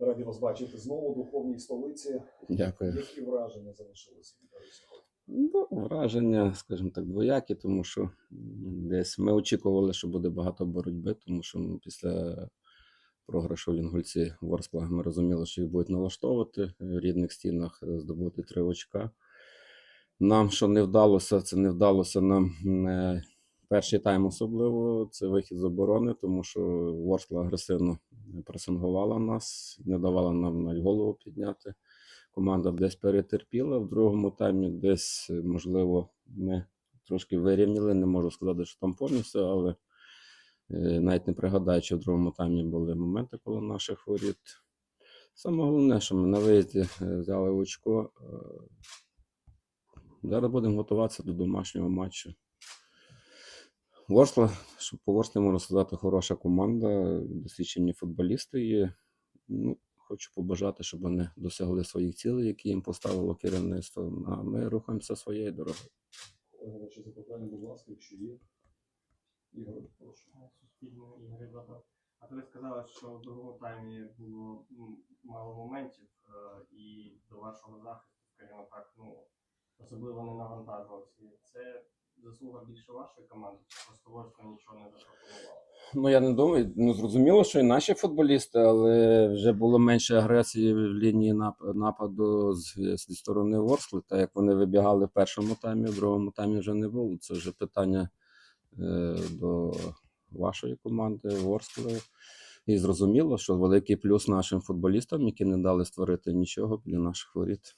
Раді вас бачити знову у духовній столиці. Дякую. Які враження залишилися? Ну, враження, скажімо так, двоякі, тому що десь ми очікували, що буде багато боротьби, тому що ну, після програшу в Інгульці Ворскла ми розуміли, що їх будуть налаштовувати в рідних стінах, е, здобути три очка. Нам що не вдалося, це не вдалося нам е, перший тайм особливо. Це вихід з оборони, тому що Ворскла агресивно пресингувала нас, не давала нам навіть голову підняти команда десь перетерпіла. В другому таймі десь, е, можливо, ми трошки вирівняли. Не можу сказати, що там повністю, але е, навіть не пригадаю, чи в другому таймі були моменти коло наших воріт. Саме головне, що ми на виїзді е, взяли очко. Зараз будемо готуватися до домашнього матчу. Ворскла, щоб Ворслі можна сказати, хороша команда, досвідчені футболісти є. Ну, хочу побажати, щоб вони досягли своїх цілей, які їм поставило керівництво. А ми рухаємося своєю дорогою. Олег, запитання, будь ласка, якщо є. Ігор, прошу. суспільної ігри Бадо. А то ви сказали, що в другому таймі було мало моментів, е, і до вашого захисту, скажімо так, ну особливо не навантажувався. Це заслуга більше вашої команди, чи просто Ворскла нічого не запропонувало? Ну, я не думаю, ну зрозуміло, що і наші футболісти, але вже було менше агресії в лінії нападу з, зі сторони Ворскли, так як вони вибігали в першому таймі, в другому таймі вже не було. Це вже питання е, до вашої команди Ворскли. І зрозуміло, що великий плюс нашим футболістам, які не дали створити нічого біля наших воріт.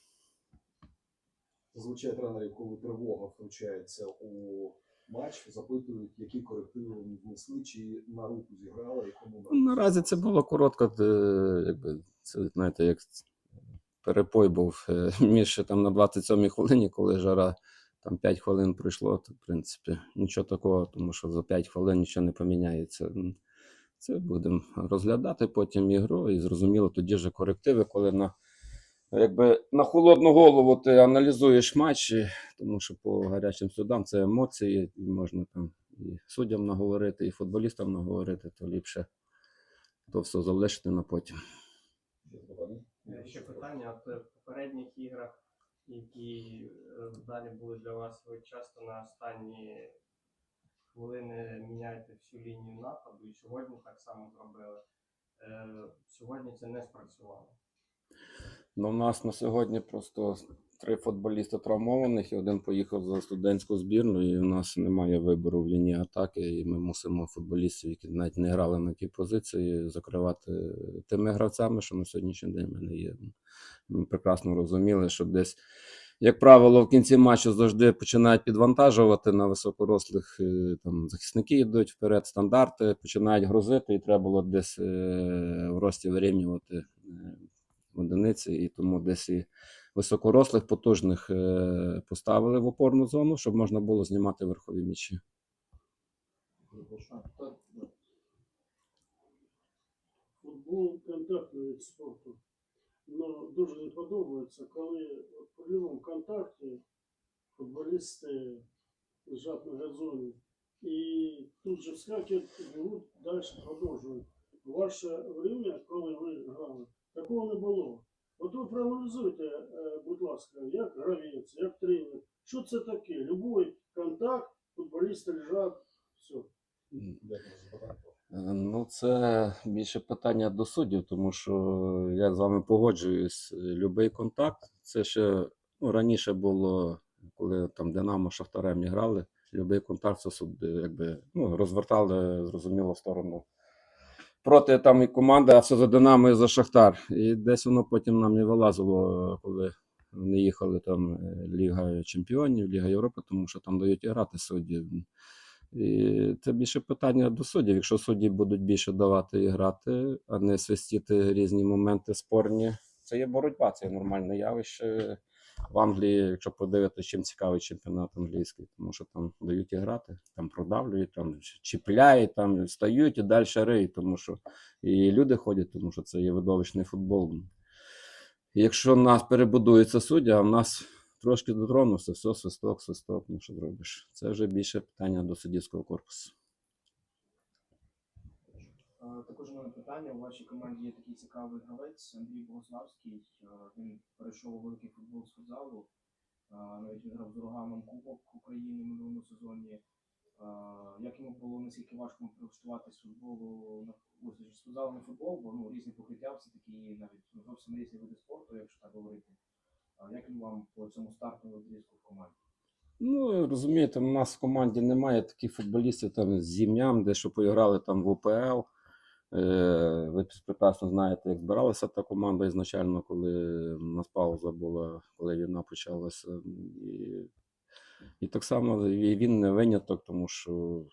Зазвичай тренери, коли тривога втручається у матч, запитують, які корективи вони внесли, чи на руку зіграли, і кому Наразі це було коротко, е, якби це знаєте, як перепой був е, між там на 27-й хвилині, коли жара там 5 хвилин пройшло, то в принципі нічого такого, тому що за 5 хвилин нічого не поміняється. Це будемо розглядати потім ігру і зрозуміло тоді вже корективи, коли на якби на холодну голову ти аналізуєш матчі, тому що по гарячим судам це емоції, і можна там і суддям наговорити, і футболістам наговорити, то ліпше то все залишити на потім. Е, Ще питання, от в попередніх іграх, які е, далі були для вас, ви часто на останні хвилини міняєте всю лінію нападу, і сьогодні так само зробили. Е, Сьогодні це не спрацювало. Ну, у нас на сьогодні просто три футболісти травмованих, і один поїхав за студентську збірну, і в нас немає вибору в лінії атаки, і ми мусимо футболістів, які навіть не грали на тій позиції, закривати тими гравцями, що на сьогоднішній день в мене є. Ми прекрасно розуміли, що десь, як правило, в кінці матчу завжди починають підвантажувати на високорослих е, там, захисники йдуть вперед, стандарти, починають грузити, і треба було десь е, в рості вирівнювати е, одиниці, і тому десь і високорослих, потужних е, поставили в опорну зону, щоб можна було знімати верхові да. Футбол контактний від спорту. Ну, дуже не подобається, коли при прямому контакті футболісти лежать на газоні і тут же вскакивають, бігуть, далі продовжують. Ваше время, коли ви грали, такого не було. От ви проаналізуйте, е, будь ласка, як гравець, як тренер, що це таке? Любой контакт, футболісти лежать, все. Е, Ну, це більше питання до суддів, тому що я з вами погоджуюсь. Любий контакт, це ще ну, раніше було, коли там Динамо Шахтарем грали. Любий контакт це судди, якби ну, розвертали, зрозуміло, сторону. Проти там і команди, а все за Динамо і за Шахтар. І десь воно потім нам не вилазило, коли вони їхали там е, Ліга Чемпіонів, Ліга Європи, тому що там дають і грати судді. І це більше питання до суддів. Якщо судді будуть більше давати і грати, а не свистіти різні моменти спорні, це є боротьба, це є нормальне явище. В Англії, якщо подивитися, чим цікавий чемпіонат англійський, тому що там дають і грати, там продавлюють, там чіпляють, там стають і далі риють, тому що і люди ходять, тому що це є видовищний футбол. Якщо нас перебудується суддя, а в нас трошки дотронувся, все, свисток, свисток, ну що зробиш? Це вже більше питання до суддівського корпусу. Е, Також у мене питання. У вашій команді є такий цікавий гравець Андрій Богославський. Е, Він перейшов у великий футбол з футзалу. Е, Навіть він грав з ураганом Кубок України в минулому сезоні. Як йому було наскільки важко прилаштуватись з футболу з футзалу на футбол, бо ну різні покриття, все таки навіть ну, зовсім різні види спорту, якщо так говорити. Як він вам по цьому стартовому відрізку в команді? Ну, розумієте, у нас в команді немає таких футболістів там з ім'ям, де що поіграли там в УПЛ. Е, ви прекрасно знаєте, як збиралася та команда ізначально, коли у нас пауза була, коли війна почалася. І, і так само він не виняток, тому що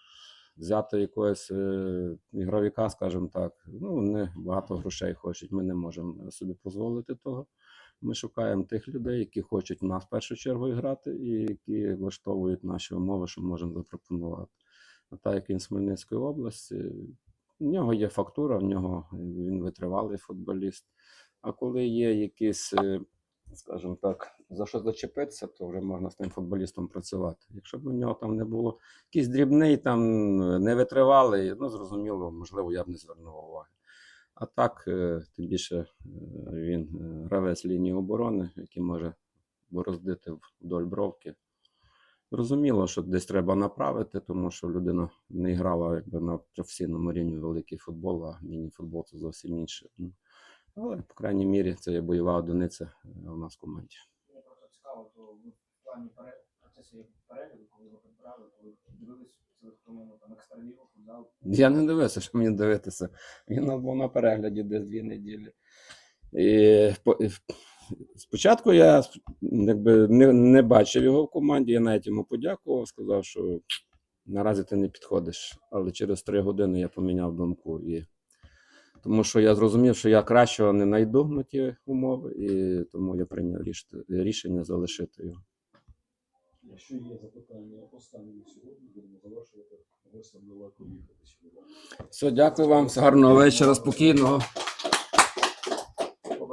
взяти якогось е, ігровика, скажімо так, ну, вони багато грошей хочуть. Ми не можемо собі дозволити того. Ми шукаємо тих людей, які хочуть в нас в першу чергу грати, і які влаштовують наші умови, що можемо запропонувати. А так як він з Хмельницької області, в нього є фактура, в нього він витривалий футболіст. А коли є якісь, е, скажімо так, за що зачепитися, то вже можна з тим футболістом працювати. Якщо б у нього там не було якийсь дрібний, там не витривалий, ну зрозуміло, можливо, я б не звернув уваги. А так, е, тим більше е, він е, гравець лінії оборони, який може бороздити вдоль бровки. Зрозуміло, що десь треба направити, тому що людина не грала якби на професійному рівні великий футбол, а міні-футбол це зовсім інше. Ну, Але, по крайній мірі, це є бойова одиниця е, у нас в команді. Мені просто цікаво, то ви в плані процесу перегляду, коли ви підбирали, то ви дивились там екстралігу, футзал. Я не дивився, що мені дивитися. Він був на перегляді десь дві неділі. І спочатку я якби, не, не бачив його в команді, я навіть йому подякував, сказав, що наразі ти не підходиш. Але через три години я поміняв думку. І... Тому що я зрозумів, що я кращого не знайду на ті умови, і тому я прийняв ріш- рішення залишити його. Якщо є запитання останні на сьогодні, будемо завершувати. Гостям далеко їхати сьогодні. Все, дякую вам, гарного вечора, спокійного.